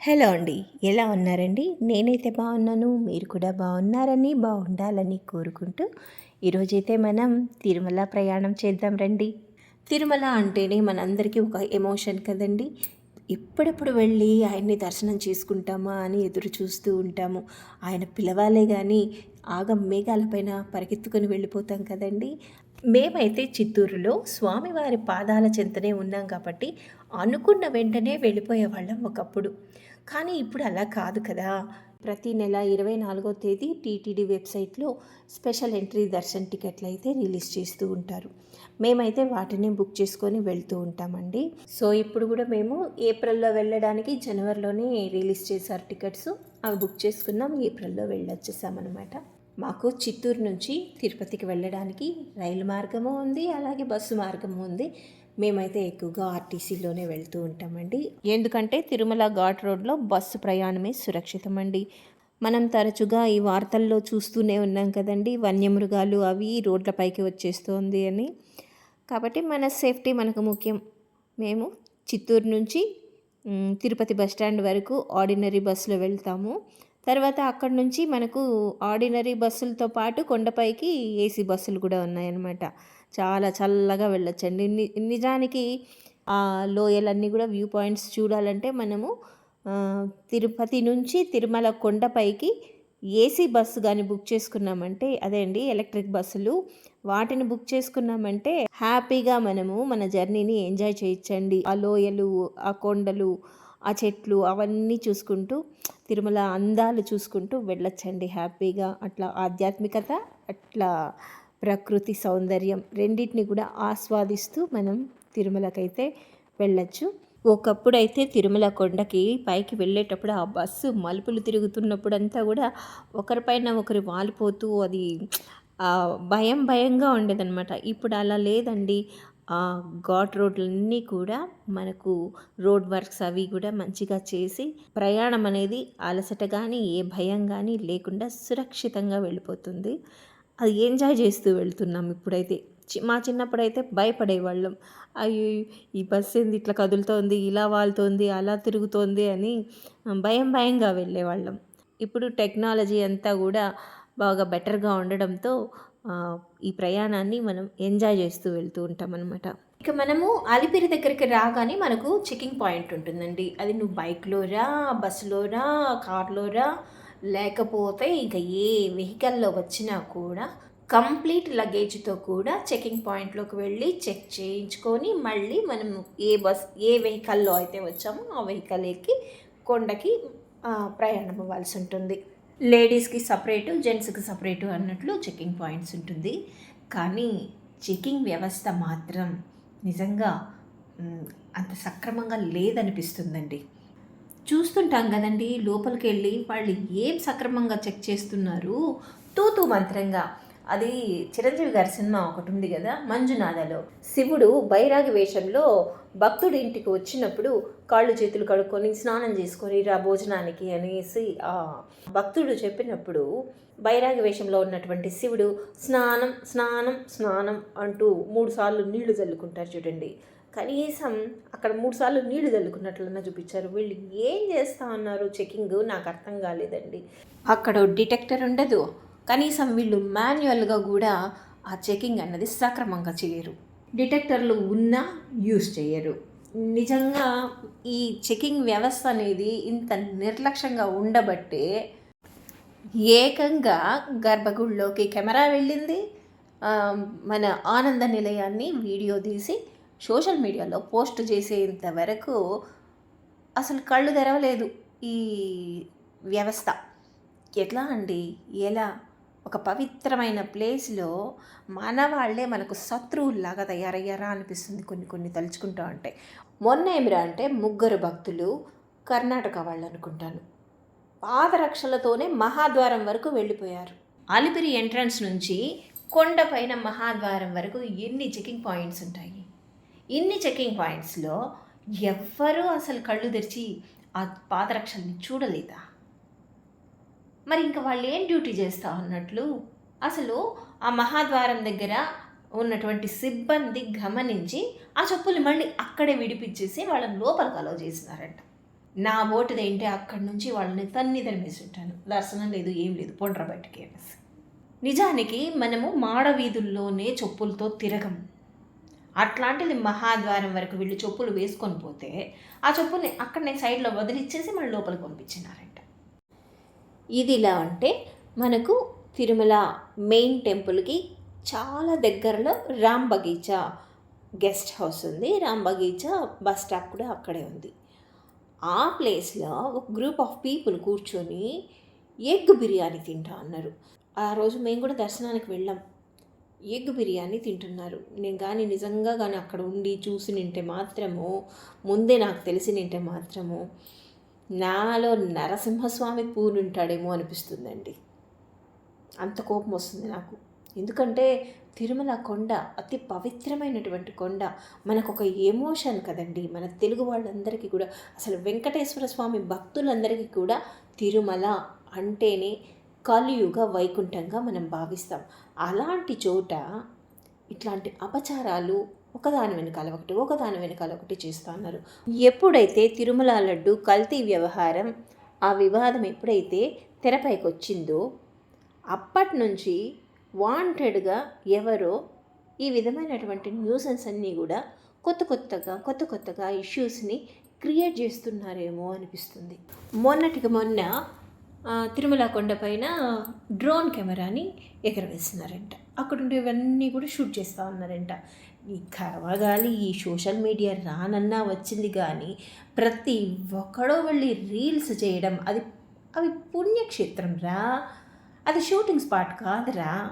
Hello అండి ఎలా ఉన్నారండి? నేనైతే బాగున్నాను మీరు కూడా బాగున్నారని బాగుండాలని కోరుకుంటూ ఈరోజైతే మనం తిరుమల ప్రయాణం చేద్దాం రండి. తిరుమల అంటేనే మనందరికీ ఒక ఎమోషన్ కదండి. ఎప్పుడెప్పుడు వెళ్ళి ఆయన్ని దర్శనం చేసుకుంటామా అని ఎదురు చూస్తూ ఉంటాము. ఆయన పిలవాలే కానీ ఆగం మేఘాలపైన పరిగెత్తుకొని వెళ్ళిపోతాం కదండి. మేమైతే చిత్తూరులో స్వామివారి పాదాల చెంతనే ఉన్నాం కాబట్టి అనుకున్న వెంటనే వెళ్ళిపోయేవాళ్ళం ఒకప్పుడు. కానీ ఇప్పుడు అలా కాదు కదా. ప్రతి నెల ఇరవై నాలుగో తేదీ టీటీడీ వెబ్సైట్లో స్పెషల్ ఎంట్రీ దర్శన్ టికెట్లు అయితే రిలీజ్ చేస్తూ ఉంటారు. మేమైతే వాటిని బుక్ చేసుకొని వెళ్తూ ఉంటామండి. సో ఇప్పుడు కూడా మేము ఏప్రిల్లో వెళ్ళడానికి జనవరిలోనే రిలీజ్ చేశారు టికెట్స్. అవి బుక్ చేసుకున్నాం ఏప్రిల్లో వెళ్ళొచ్చేసామన్నమాట. మాకు చిత్తూరు నుంచి తిరుపతికి వెళ్ళడానికి రైలు మార్గము ఉంది అలాగే బస్సు మార్గము ఉంది. మేమైతే ఎక్కువగా ఆర్టీసీలోనే వెళ్తూ ఉంటామండి. ఎందుకంటే తిరుమల ఘాట్ రోడ్లో బస్సు ప్రయాణమే సురక్షితం అండి మనం తరచుగా ఈ వార్తల్లో చూస్తూనే ఉన్నాం కదండి వన్యమృగాలు అవి రోడ్లపైకి వచ్చేస్తోంది అని. కాబట్టి మన సేఫ్టీ మనకు ముఖ్యం. మేము చిత్తూరు నుంచి తిరుపతి బస్ స్టాండ్ వరకు ఆర్డినరీ బస్సులో వెళ్తాము. తర్వాత అక్కడ నుంచి మనకు ఆర్డినరీ బస్సులతో పాటు కొండపైకి ఏసీ బస్సులు కూడా ఉన్నాయన్నమాట. చాలా చల్లగా వెళ్ళొచ్చండి. నిజానికి ఆ లోయలన్నీ కూడా వ్యూ పాయింట్స్ చూడాలంటే మనము తిరుపతి నుంచి తిరుమల కొండపైకి ఏసీ బస్సు కానీ బుక్ చేసుకున్నామంటే అదే అండి ఎలక్ట్రిక్ బస్సులు. వాటిని బుక్ చేసుకున్నామంటే హ్యాపీగా మనము మన జర్నీని ఎంజాయ్ చేయొచ్చండి. ఆ లోయలు ఆ కొండలు ఆ చెట్లు అవన్నీ చూసుకుంటూ తిరుమల అందాలు చూసుకుంటూ వెళ్ళొచ్చండి హ్యాపీగా. అట్లా ఆధ్యాత్మికత అట్లా ప్రకృతి సౌందర్యం రెండింటిని కూడా ఆస్వాదిస్తూ మనం తిరుమలకైతే వెళ్ళొచ్చు. ఒకప్పుడైతే తిరుమల కొండకి పైకి వెళ్ళేటప్పుడు ఆ బస్సు మలుపులు తిరుగుతున్నప్పుడు అంతా కూడా ఒకరిపైన ఒకరు వాలిపోతూ అది భయం భయంగా ఉండేదన్నమాట. ఇప్పుడు అలా లేదండి. ఆ ఘాట్ రోడ్లన్నీ కూడా మనకు రోడ్ వర్క్స్ అవి కూడా మంచిగా చేసి ప్రయాణం అనేది అలసట కానీ ఏ భయం కానీ లేకుండా సురక్షితంగా వెళ్ళిపోతుంది. అది ఎంజాయ్ చేస్తూ వెళ్తున్నాం ఇప్పుడైతే. చి- మా చిన్నప్పుడైతే భయపడేవాళ్ళం. అయ్యో ఈ బస్సు ఏంది ఇట్లా కదులుతోంది ఇలా వాళ్తోంది అలా తిరుగుతోంది అని భయం భయంగా వెళ్ళేవాళ్ళం. ఇప్పుడు టెక్నాలజీ అంతా కూడా బాగా బెటర్గా ఉండడంతో ఈ ప్రయాణాన్ని మనం ఎంజాయ్ చేస్తూ వెళ్తూ ఉంటాం అనమాట ఇక మనము అలిపిరి దగ్గరికి రాగానే మనకు చెకింగ్ పాయింట్ ఉంటుందండి. అది నువ్వు బైక్లో రా బస్సులో రా కార్లో రా లేకపోతే ఇంకా ఏ వెహికల్లో వచ్చినా కూడా కంప్లీట్ లగేజ్తో కూడా చెకింగ్ పాయింట్లోకి వెళ్ళి చెక్ చేయించుకొని మళ్ళీ మనం ఏ బస్ ఏ వెహికల్లో అయితే వచ్చామో ఆ వెహికల్ ఎక్కి కొండకి ప్రయాణం అవ్వాల్సి ఉంటుంది. లేడీస్కి సపరేటు జెంట్స్కి సపరేటు అన్నట్లు చెకింగ్ పాయింట్స్ ఉంటుంది. కానీ చెకింగ్ వ్యవస్థ మాత్రం నిజంగా అంత సక్రమంగా లేదనిపిస్తుందండి. చూస్తుంటాం కదండి లోపలికి వెళ్ళి వాళ్ళు ఏం సక్రమంగా చెక్ చేస్తున్నారు? తూతూ మంత్రంగా. అది చిరంజీవి గారి సినిమా ఒకటి ఉంది కదా మంజునాథలో. శివుడు బైరాగి వేషంలో భక్తుడి ఇంటికి వచ్చినప్పుడు కాళ్ళు చేతులు కడుక్కొని స్నానం చేసుకొని రా భోజనానికి అనేసి ఆ భక్తుడు చెప్పినప్పుడు బైరాగి వేషంలో ఉన్నటువంటి శివుడు స్నానం స్నానం స్నానం అంటూ మూడు సార్లు నీళ్ళు చల్లుకుంటారు చూడండి. కనీసం అక్కడ మూడు సార్లు నీళ్ళు చల్లుకున్నట్లన్నా చూపించారు. వీళ్ళు ఏం చేస్తా ఉన్నారు? చెకింగ్ నాకు అర్థం కాలేదండి. అక్కడ డిటెక్టర్ ఉండదు. కనీసం వీళ్ళు మాన్యువల్గా కూడా ఆ చెకింగ్ అన్నది సక్రమంగా చేయరు. డిటెక్టర్లు ఉన్నా యూస్ చేయరు. నిజంగా ఈ చెకింగ్ వ్యవస్థ అనేది ఇంత నిర్లక్ష్యంగా ఉండబట్టే ఏకంగా గర్భగుడిలోకి కెమెరా వెళ్ళింది. మన ఆనంద నిలయాన్ని వీడియో తీసి సోషల్ మీడియాలో పోస్ట్ చేసేంత వరకు అసలు కళ్ళు తెరవలేదు ఈ వ్యవస్థ. ఎట్లా అండి? ఎలా? ఒక పవిత్రమైన ప్లేస్లో మన వాళ్ళే మనకు శత్రువుల్లాగా తయారయ్యారా అనిపిస్తుంది కొన్ని కొన్ని తలుచుకుంటూ ఉంటే. మొన్న ఏమిరా అంటే ముగ్గురు భక్తులు కర్ణాటక వాళ్ళు అనుకుంటాను. పాదరక్షలతోనే మహాద్వారం వరకు వెళ్ళిపోయారు. అలిపిరి ఎంట్రన్స్ నుంచి కొండపైన మహాద్వారం వరకు ఎన్ని చెకింగ్ పాయింట్స్ ఉంటాయి? ఇన్ని చెకింగ్ పాయింట్స్లో ఎవ్వరూ అసలు కళ్ళు తెరిచి ఆ పాదరక్షల్ని చూడలేదా? మరి ఇంకా వాళ్ళు ఏం డ్యూటీ చేస్తా ఉన్నట్లు అసలు ఆ మహాద్వారం దగ్గర ఉన్నటువంటి సిబ్బంది గమనించి ఆ చెప్పులు మళ్ళీ అక్కడే విడిపించేసి వాళ్ళని లోపలికి అలో చేసినారంట. నా ఓటుది ఏంటి? అక్కడి నుంచి వాళ్ళని తన్ని తరిమేసి ఉంటాను దర్శనం లేదు ఏం లేదు పొండ్ర బయటకి అనేసి. నిజానికి మనము మాడ వీధుల్లోనే చెప్పులతో తిరగము అట్లాంటిది మహాద్వారం వరకు వీళ్ళు చెప్పులు వేసుకొని పోతే ఆ చెప్పుల్ని అక్కడనే సైడ్లో వదిలిచ్చేసి మన లోపలికి పంపించినారంట. ఇది ఇలా అంటే మనకు తిరుమల మెయిన్ టెంపుల్కి చాలా దగ్గరలో రామ్ బగీచా గెస్ట్ హౌస్ ఉంది. రామ్ బగీచా బస్ స్టాప్ కూడా అక్కడే ఉంది. ఆ ప్లేస్లో ఒక గ్రూప్ ఆఫ్ పీపుల్ కూర్చొని ఎగ్ బిర్యానీ తింటా అన్నారు. ఆ రోజు మేము కూడా దర్శనానికి వెళ్ళాం. ఎగ్ బిర్యానీ తింటున్నారు. నేను కానీ నిజంగా కానీ అక్కడ ఉండి చూసి నింటే మాత్రము ముందే నాకు తెలిసి నింటే మాత్రము నాలో నరసింహస్వామి పూనుంటాడేమో అనిపిస్తుందండి. అంత కోపం వస్తుంది నాకు. ఎందుకంటే తిరుమల కొండ అతి పవిత్రమైనటువంటి కొండ. మనకు ఒక ఎమోషన్ కదండి. మన తెలుగు వాళ్ళందరికీ కూడా అసలు వెంకటేశ్వర స్వామి భక్తులందరికీ కూడా తిరుమల అంటేనే కలియుగ వైకుంఠంగా మనం భావిస్తాం. అలాంటి చోట ఇట్లాంటి అపచారాలు ఒకదాని వెనకాల ఒకటి ఒకదాని వెనకాల ఒకటి చేస్తూ ఉన్నారు. ఎప్పుడైతే తిరుమల లడ్డు కల్తీ వ్యవహారం ఆ వివాదం ఎప్పుడైతే తెరపైకి వచ్చిందో అప్పటి నుంచి వాంటెడ్గా ఎవరో ఈ విధమైనటువంటి న్యూసెన్స్ అన్నీ కూడా కొత్త కొత్తగా కొత్త కొత్తగా ఇష్యూస్ని క్రియేట్ చేస్తున్నారేమో అనిపిస్తుంది. మొన్నటికి మొన్న తిరుమల కొండపైన డ్రోన్ కెమెరాని ఎగరవేస్తున్నారంట. అక్కడ ఉండేవన్నీ కూడా షూట్ చేస్తూ ఉన్నారంట. ఈ కరవగాలి ఈ సోషల్ మీడియా రానన్నా వచ్చింది కానీ ప్రతి ఒక్కడో వెళ్ళి రీల్స్ చేయడం అది అవి పుణ్యక్షేత్రం రా. అది షూటింగ్ స్పాట్ కాదురా.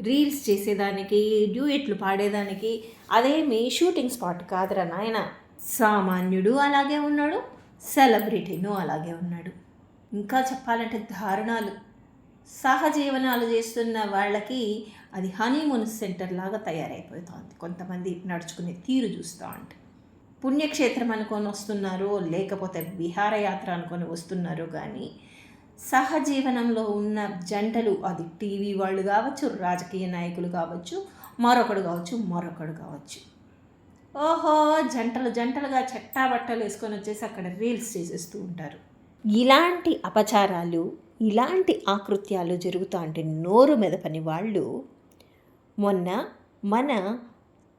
రీల్స్ చేసేదానికి డ్యూయెట్లు పాడేదానికి అదేమి షూటింగ్ స్పాట్ కాదురా నాయన. సామాన్యుడు అలాగే ఉన్నాడు సెలబ్రిటీను అలాగే ఉన్నాడు. ఇంకా చెప్పాలంటే దారుణాలు. సహజీవనాలు చేస్తున్న వాళ్ళకి అది హనీమూన్ సెంటర్ లాగా తయారైపోతుంది. కొంతమంది నడుచుకునే తీరు చూస్తూ ఉంటారు పుణ్యక్షేత్రం అనుకొని వస్తున్నారో లేకపోతే విహారయాత్ర అనుకొని వస్తున్నారో కానీ సహజీవనంలో ఉన్న జంటలు అది టీవీ వాళ్ళు కావచ్చు రాజకీయ నాయకులు కావచ్చు మరొకడు కావచ్చు మరొకడు కావచ్చు. ఓహో జంటలు జంటలుగా చెట్టా బట్టలు వేసుకొని వచ్చేసి అక్కడ రీల్స్ చేసేస్తూ ఉంటారు. ఇలాంటి అపచారాలు ఇలాంటి ఆకృత్యాలు జరుగుతూ అంటే నోరు మెదపని వాళ్ళు మొన్న మన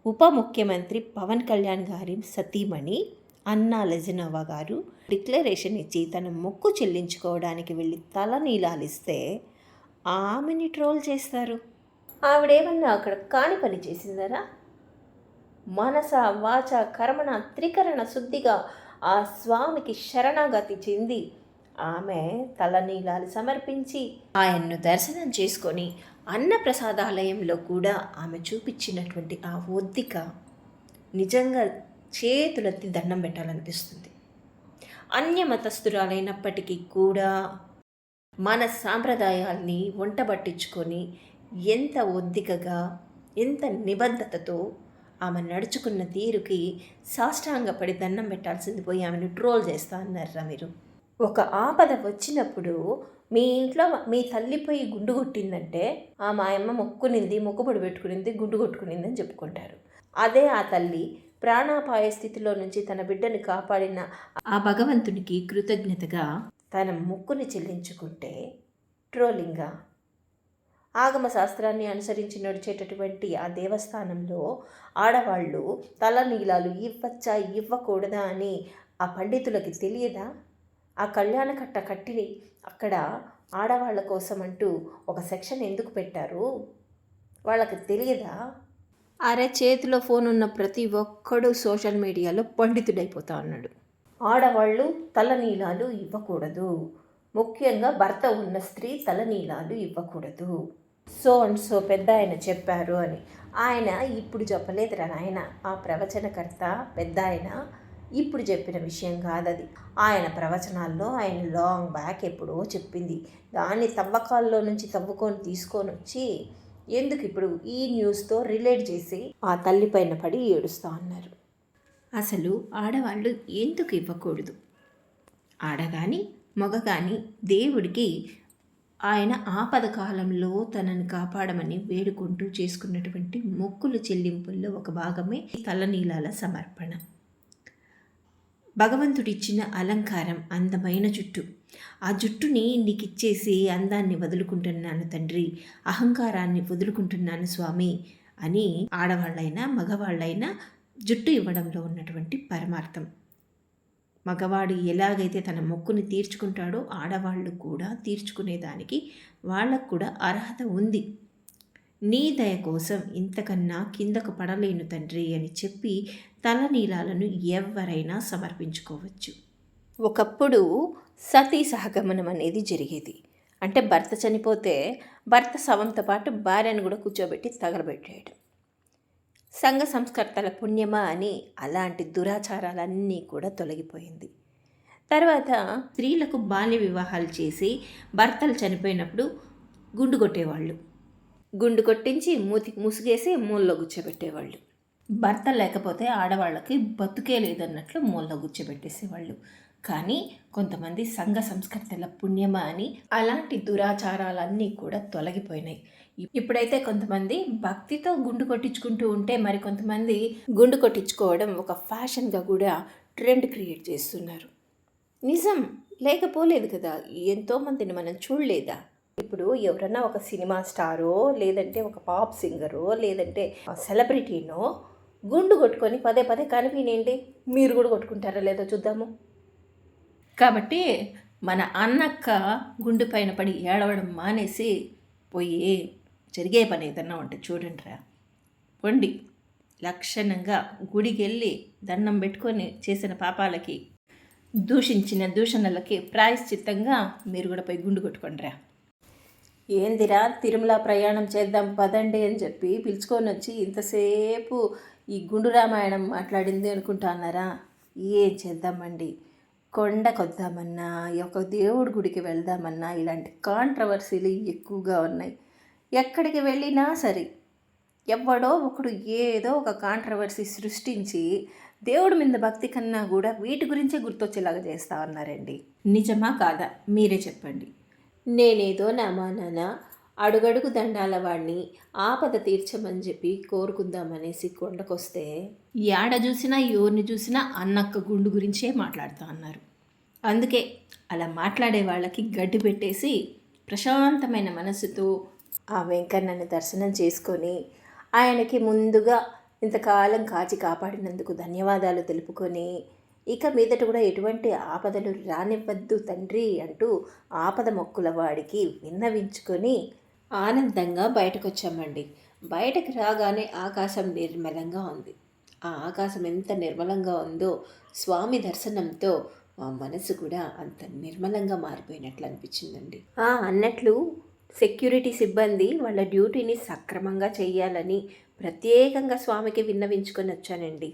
ఉప ముఖ్యమంత్రి పవన్ కళ్యాణ్ గారి సతీమణి అన్నా లెజనోవా గారు డిక్లరేషన్ ఇచ్చి తన మొక్కు చెల్లించుకోవడానికి వెళ్ళి తల నీలాలిస్తే ఆమెని ట్రోల్ చేస్తారు. ఆవిడేమన్నా అక్కడ కాని పని చేసిందరా? మనస వాచ కర్మణ త్రికరణ శుద్ధిగా ఆ స్వామికి శరణాగతి చెంది ఆమె తలనీలాలు సమర్పించి ఆయన్ను దర్శనం చేసుకొని అన్నప్రసాదాలయంలో కూడా ఆమె చూపించినటువంటి ఆ ఒద్దిక నిజంగా చేతులెత్తి దండం పెట్టాలనిపిస్తుంది. అన్యమతస్థురాలైనప్పటికీ కూడా మన సాంప్రదాయాల్ని వంటబట్టించుకొని ఎంత ఒద్దికగా ఎంత నిబద్ధతతో ఆమె నడుచుకున్న తీరుకి సాష్టాంగపడి దండం పెట్టాల్సింది పోయి ఆమెను ట్రోల్ చేస్తా అన్నారా మీరు? ఒక ఆపద వచ్చినప్పుడు మీ ఇంట్లో మీ తల్లి పోయి గుండు కొట్టిందంటే ఆ మా అమ్మ మొక్కునింది మొక్కుబడి పెట్టుకునింది గుండు కొట్టుకునింది అని చెప్పుకుంటారు. అదే ఆ తల్లి ప్రాణాపాయ స్థితిలో నుంచి తన బిడ్డని కాపాడిన ఆ భగవంతునికి కృతజ్ఞతగా తన ముక్కుని చెల్లించుకుంటే ట్రోలింగా ఆగమ శాస్త్రాన్ని అనుసరించి నడిచేటటువంటి ఆ దేవస్థానంలో ఆడవాళ్ళు తలనీలాలు ఇవ్వచ్చా ఇవ్వకూడదా అని ఆ పండితులకి తెలియదా? ఆ కళ్యాణ కట్ట కట్టిని అక్కడ ఆడవాళ్ళ కోసం అంటూ ఒక సెక్షన్ ఎందుకు పెట్టారు? వాళ్ళకి తెలియదా? అరే చేతిలో ఫోన్ ఉన్న ప్రతి ఒక్కడు సోషల్ మీడియాలో పండితుడైపోతా ఉన్నాడు. ఆడవాళ్ళు తలనీలాలు ఇవ్వకూడదు. ముఖ్యంగా భర్త ఉన్న స్త్రీ తలనీలాలు ఇవ్వకూడదు. సో అండ్ సో పెద్ద ఆయన చెప్పారు అని. ఆయన ఇప్పుడు చెప్పలేదురా నాయన ఆ ప్రవచనకర్త పెద్ద ఆయన ఇప్పుడు చెప్పిన విషయం కాదది. ఆయన ప్రవచనాల్లో ఆయన లాంగ్ బ్యాక్ ఎప్పుడో చెప్పింది. దాన్ని తవ్వకాల్లో నుంచి తవ్వుకొని తీసుకొని వచ్చి ఎందుకు ఇప్పుడు ఈ న్యూస్తో రిలేట్ చేసి ఆ తల్లి పైన పడి ఏడుస్తూ ఉన్నారు అసలు ఆడవాళ్ళు ఎందుకు ఇవ్వకూడదు? ఆడగాని మగ కానీ దేవుడికి ఆయన ఆపద కాలంలో తనను కాపాడమని వేడుకుంటూ చేసుకున్నటువంటి మొక్కులు చెల్లింపుల్లో ఒక భాగమే తలనీలాల సమర్పణ. భగవంతుడిచ్చిన అలంకారం అందమైన జుట్టు. ఆ జుట్టుని నీకిచ్చేసి అందాన్ని వదులుకుంటున్నాను తండ్రి అహంకారాన్ని వదులుకుంటున్నాను స్వామి అని ఆడవాళ్ళైనా మగవాళ్ళైనా జుట్టు ఇవ్వడంలో ఉన్నటువంటి పరమార్థం. మగవాడు ఎలాగైతే తన మొక్కుని తీర్చుకుంటాడో ఆడవాళ్ళు కూడా తీర్చుకునేదానికి వాళ్ళకు కూడా అర్హత ఉంది. నీ దయ కోసం ఇంతకన్నా కిందకు పడలేను తండ్రి అని చెప్పి తలనీలాలను ఎవరైనా సమర్పించుకోవచ్చు. ఒకప్పుడు సతీ సహగమనం అనేది జరిగేది. అంటే భర్త చనిపోతే భర్త శవంతో పాటు భార్యను కూడా కూర్చోబెట్టి తగలబెట్టేయడం సంఘ సంస్కర్తల పుణ్యమా అని అలాంటి దురాచారాలన్నీ కూడా తొలగిపోయింది. తర్వాత స్త్రీలకు బాల్య వివాహాలు చేసి భర్తలు చనిపోయినప్పుడు గుండు కొట్టేవాళ్ళు. గుండు కొట్టించి మూతికి ముసుగేసి మూల్లో గుచ్చబెట్టేవాళ్ళు భర్త లేకపోతే ఆడవాళ్ళకి బతుకే లేదన్నట్లు మూల్లో గుచ్చబెట్టేసేవాళ్ళు కానీ కొంతమంది సంఘ సంస్కర్తల పుణ్యమా అని అలాంటి దురాచారాలన్నీ కూడా తొలగిపోయినాయి. ఇప్పుడైతే కొంతమంది భక్తితో గుండు కొట్టించుకుంటూ ఉంటే మరి కొంతమంది గుండు కొట్టించుకోవడం ఒక ఫ్యాషన్గా కూడా ట్రెండ్ క్రియేట్ చేస్తున్నారు. నిజం? లేకపోలేదు కదా? ఎంతోమందిని మనం చూడలేదా? ఇప్పుడు ఎవరన్నా ఒక సినిమా స్టారో లేదంటే ఒక పాప్ సింగరో లేదంటే సెలబ్రిటీనో గుండు కొట్టుకొని పదే పదే కనిపినేయండి మీరు కూడా కొట్టుకుంటారా లేదో చూద్దాము. కాబట్టి మన అన్నక్క గుండు పైన పడి ఏడవడం మానేసి పోయి జరిగే పని ఏదన్నా ఉంటే చూడండిరా. పొండి లక్షణంగా గుడికి వెళ్ళి దండం పెట్టుకొని చేసిన పాపాలకి దూషించిన దూషణలకి ప్రాయశ్చిత్తంగా మీరు కూడా పోయి గుండు కొట్టుకోండిరా. ఏందిరా తిరుమల ప్రయాణం చేద్దాం పదండి అని చెప్పి పిలుచుకొని వచ్చి ఇంతసేపు ఈ గుండు రామాయణం మాట్లాడింది అనుకుంటున్నారా ఏం చేద్దామండి? కొండకొద్దామన్నా ఒక దేవుడి గుడికి వెళ్దామన్నా ఇలాంటి కాంట్రవర్సీలు ఎక్కువగా ఉన్నాయి. ఎక్కడికి వెళ్ళినా సరే ఎవడో ఒకడు ఏదో ఒక కాంట్రవర్సీ సృష్టించి దేవుడి మీద భక్తి కన్నా కూడా వీటి గురించే గుర్తొచ్చేలాగా చేస్తా ఉన్నారండి. నిజమా కాదా? మీరే చెప్పండి. నేనేదో నా మా నాన్న అడుగడుగు దండాల వాడిని ఆపద తీర్చమని చెప్పి కోరుకుందామనేసి కొండకొస్తే ఏడ చూసినా ఎవరిని చూసినా అన్నక్క గుండు గురించే మాట్లాడుతూ అన్నారు. అందుకే అలా మాట్లాడే వాళ్ళకి గడ్డి పెట్టేసి ప్రశాంతమైన మనసుతో ఆ వెంకన్నను దర్శనం చేసుకొని ఆయనకి ముందుగా ఇంతకాలం కాచి కాపాడినందుకు ధన్యవాదాలు తెలుపుకొని ఇక మీదట కూడా ఎటువంటి ఆపదలు రానివ్వద్దు తండ్రి అంటూ ఆపద మొక్కుల వాడికి విన్నవించుకొని ఆనందంగా బయటకు వచ్చామండి బయటకు రాగానే ఆకాశం నిర్మలంగా ఉంది. ఆ ఆకాశం ఎంత నిర్మలంగా ఉందో స్వామి దర్శనంతో మా మనసు కూడా అంత నిర్మలంగా మారిపోయినట్లు అనిపించిందండి. అన్నట్లు సెక్యూరిటీ సిబ్బంది వాళ్ళ డ్యూటీని సక్రమంగా చేయాలని ప్రత్యేకంగా స్వామికి విన్నవించుకొని వచ్చానండి.